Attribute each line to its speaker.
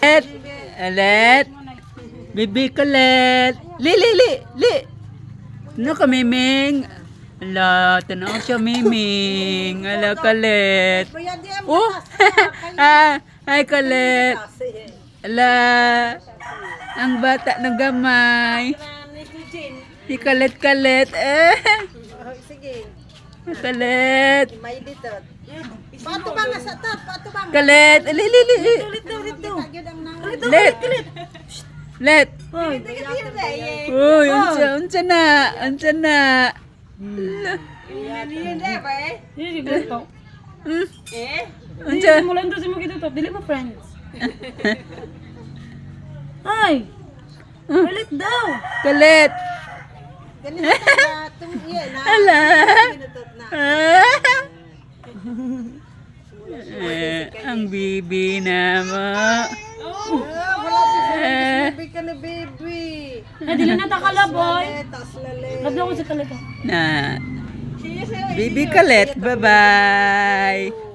Speaker 1: Let. Let. Bibi kulit. Li, li, li, li. Ano ka, Miming? Ala, tanaw siya, Miming. Ala, kalit. Oh! ah, hi, kalit. Ala, ang bata ng gamay. Si kalit-kalit. Eh. Kalit.
Speaker 2: Pato ba nga sa top? Pato ba?
Speaker 1: Kalit. Li, li, li, li.
Speaker 2: Dito, dito. Yun ang nang...
Speaker 1: Let. Let.
Speaker 2: Hoy,
Speaker 1: Uy, unsa, unsa na, unsa na.
Speaker 3: To.
Speaker 1: Hmm,
Speaker 3: Eh?
Speaker 1: unsa.
Speaker 3: Hindi, mula ito si mo kita to. Dili mo friends. Ay! Galit daw!
Speaker 1: Kalit.
Speaker 2: Ganito na itong iya na.
Speaker 1: Ala.
Speaker 2: Na.
Speaker 1: Ah. Eh, ang bibi na mo.
Speaker 2: Ah, wala.
Speaker 1: Eh,
Speaker 2: Baby ka na baby.
Speaker 3: Eh, dili na ta kalaboy.
Speaker 2: Letas lale.
Speaker 3: Lagyan ko si kalito.
Speaker 1: na. Bibi kalit. Bye-bye.